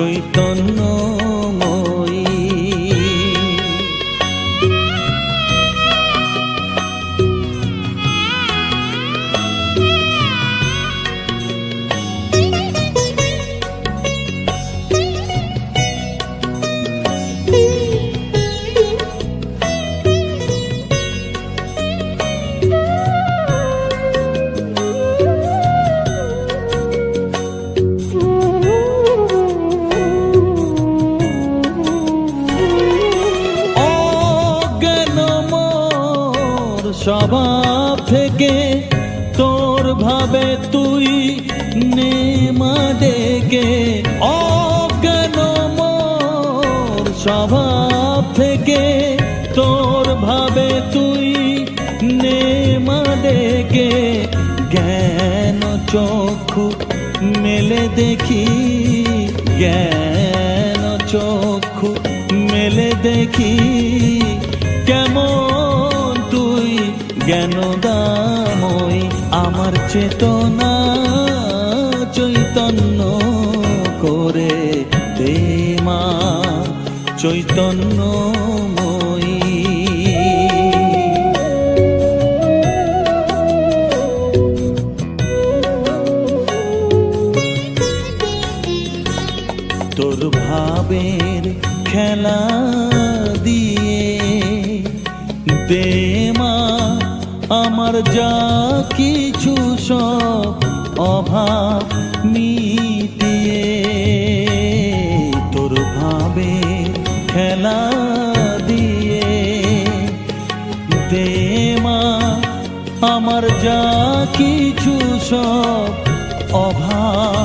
চৈতন্যময়ী স্বভাব থেকে তোর ভাবে তুই নেমা ডেকে। অজ্ঞান মোর স্বভাব থেকে তোর ভাবে তুই নেমা ডেকে? জ্ঞান চক্ষু মেলে দেখি, জ্ঞান চক্ষু মেলে দেখি। কেমন জ্ঞান দামই আমার চেতনা চৈতন্য করে দে মা, চৈতন্যময়ী। তোর ভাবের খেলা দিয়ে দে মা আমার যা কিছু সব অভাব মিটিয়ে, তোর ভাবে খেলা দিয়ে দে মা, আমার যা কিছু সব অভাব